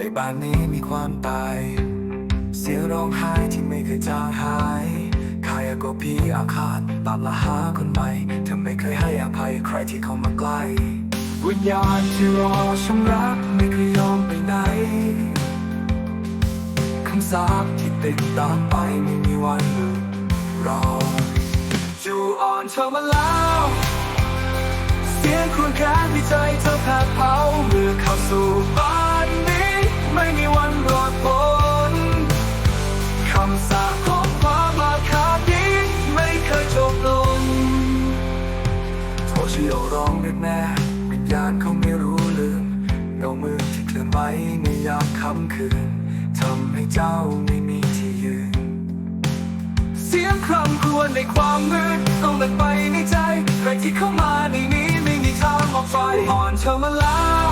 ในบ้านนี้มีความตาย เสียงร้องไห้ที่ไม่เคยจางหายขายก็พีอาฆาตตามละหาคนใหม่เธอไม่เคยให้อภัยใครที่เข้ามาใกล้ วิญญาณที่รอชำรักไม่เคยยอมไปไหนคำสาปที่ติดตามไปไม่มีวันหยุดรอจูอ่อนเธอมาแล้วเสียงครวญแค้นที่ใจเธอแผดเผาเมื่อเข้าสู่บ้าน แม่วิญญาณเขาไม่รู้ลืมเงามือที่เคลื่อนไหวในยามค่ำคืนทำให้เจ้าไม่มีที่ยืน เสียงคร่ำครวญในความมืดต้องเลิกไปในใจ ใครที่เข้ามาในนี้ไม่มีทางออกไปอ่อนเธอมาแล้ว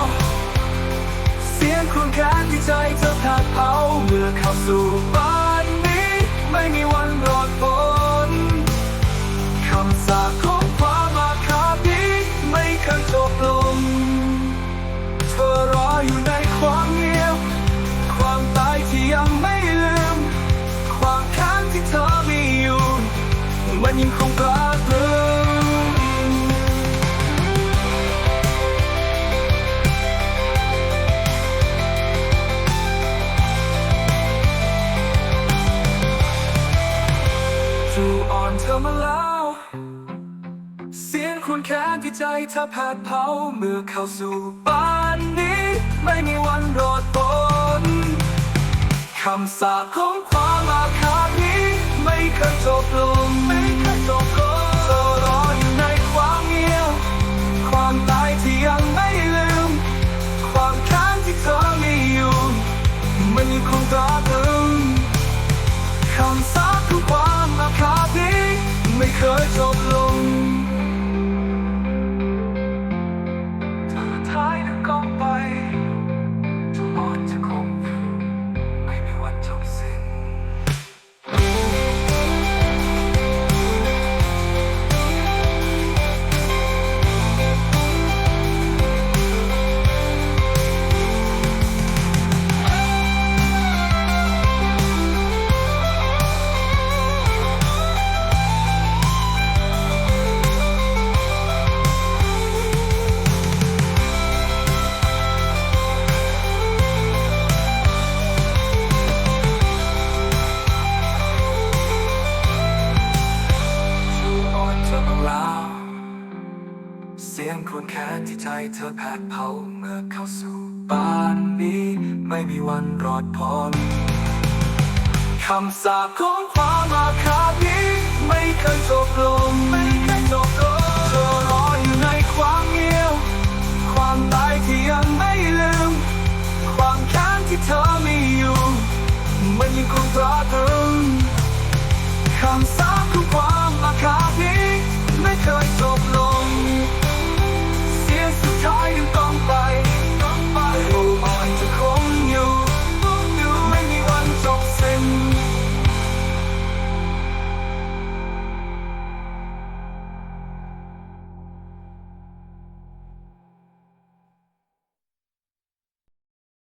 เสียงครวญแค้นที่ใจเธอแผดเผาเมื่อเข้าสู่ ยังคงตราตรึงจูอ่อนเธอมาแล้ว เสียงครวญแค้นที่ใจเธอแผดเผาเมื่อเข้าสู่บ้านนี้ ไม่มีวันรอดพ้นคำสาปของความอาฆาตนี้ ไม่เคยจบลง ราตรึงคำสาปของความอาฆาตนี้ไม่เคยจบลง สียงครวรแค่ที่ใจเธอแผดเผาเมื่อเข้าสู่บ้านนี้ไม่มีวันรอดพ้นคำสาปของความอาฆาตนี้ ไม่เคยจบลงไม่เคยจบลงเธอรออยู่ในความเงียบความตายที่ยังไม่ลืม ความแค้นที่เธอมีอยู่ มันยังคงรอเธอ